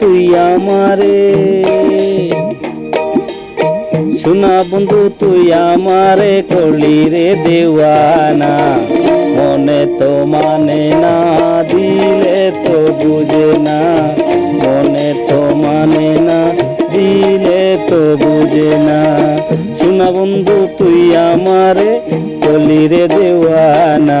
তুই আমারে। শোনা বন্ধু, তুই আমারে করলি রে দেওয়ানা। মনে তো মানে না, দিলে তো বুঝে না। মনে তো মানে না, দিলে তো বুঝে না। শোনা বন্ধু, তুই আমারে করলি রে দেওয়ানা।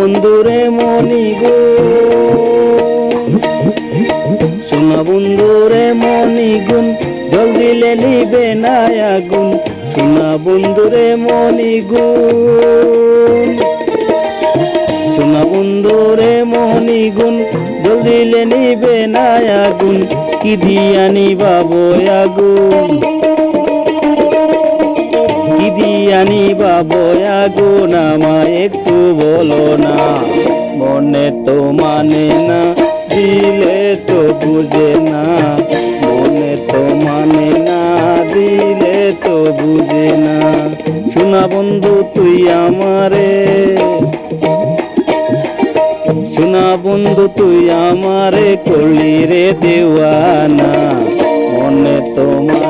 বন্ধুরে মনি গো। শোনা বন্ধুরে মনি গুণ, জল দিলে নিবে না আগুন শোনা বন্ধুরে মনি গুণ। শোনা বন্ধুরে মনি গুণ, জল দিলে নিবে না আগুন কি দিয়া নিবাবো আগুন? আনি বাবয়া গো নামা, একটু বলো না। মনে তো মানে না, দিলে তো বুঝে না। মনে তো মানে না, দিলে তো বুঝে না। শোনা বন্ধু, তুই আমারে। শোনা বন্ধু, তুই আমারে করলি রে দেওয়ানা। মনে তো মানে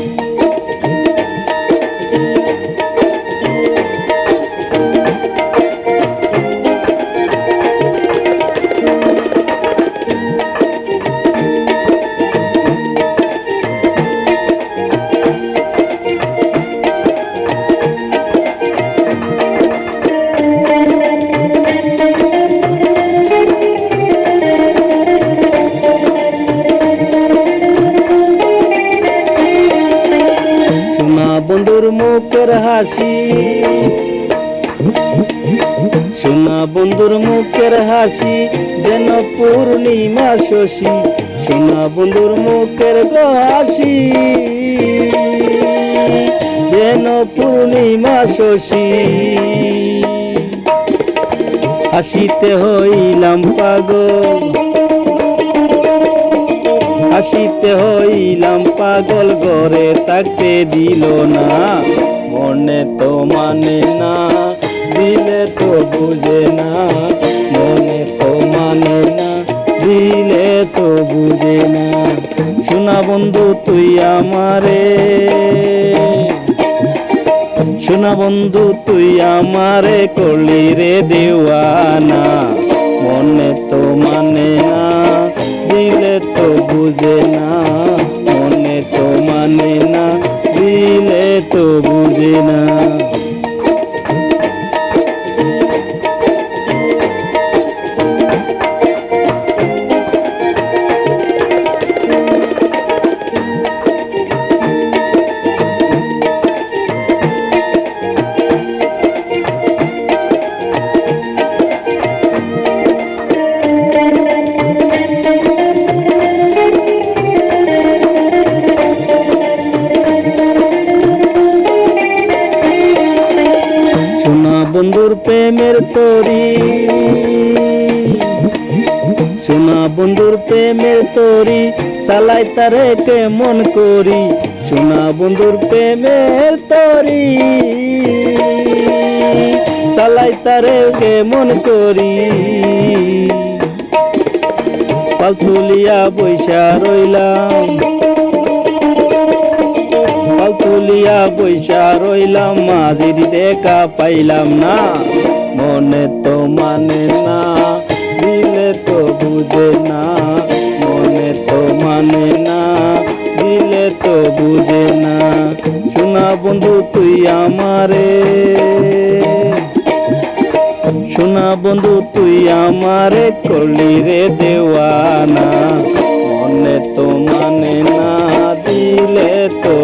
হাসি। সোনা বন্ধুর মুখের হাসি, যেন পূর্ণিমা শশী। সোনা বন্ধুর মুখের হাসি, যেন পূর্ণিমা শশী। হাসিতে হইলাম পাগল। হাসিতে হইলাম পাগল গরে তাকে দিল না। মনে তো মানে না, দিলে তো বুঝে না। মনে তো মানে না, দিলে তো বুঝে না। শোনা বন্ধু, তুই আমারে। শোনা বন্ধু, তুই আমারে করলি রে দেওয়ানা। মনে তো মানে না, দিলে তো বুঝে না। মনে তো মানে না তো বুঝে না। বন্ধুর প্রেমের তরি। সোনা বন্ধুর প্রেমের তরি, সালাই তারে কেমন করি? সোনা বন্ধুর প্রেমের তরি, সালাই তারে কেমন করি? পালতুলিয়া বৈশা রইলাম। তুলিয়া বৈশা রইলাম, মাঝির দেখা পাইলাম না। মনে তো মানে না দিলে তো বুঝে না। মনে তো মানে না দিলে তো বুঝে না। শোনা বন্ধু, তুই আমারে। শোনা বন্ধু, তুই আমারে করলি রে দেওয়ানা। মনে তো মানে না, দিলে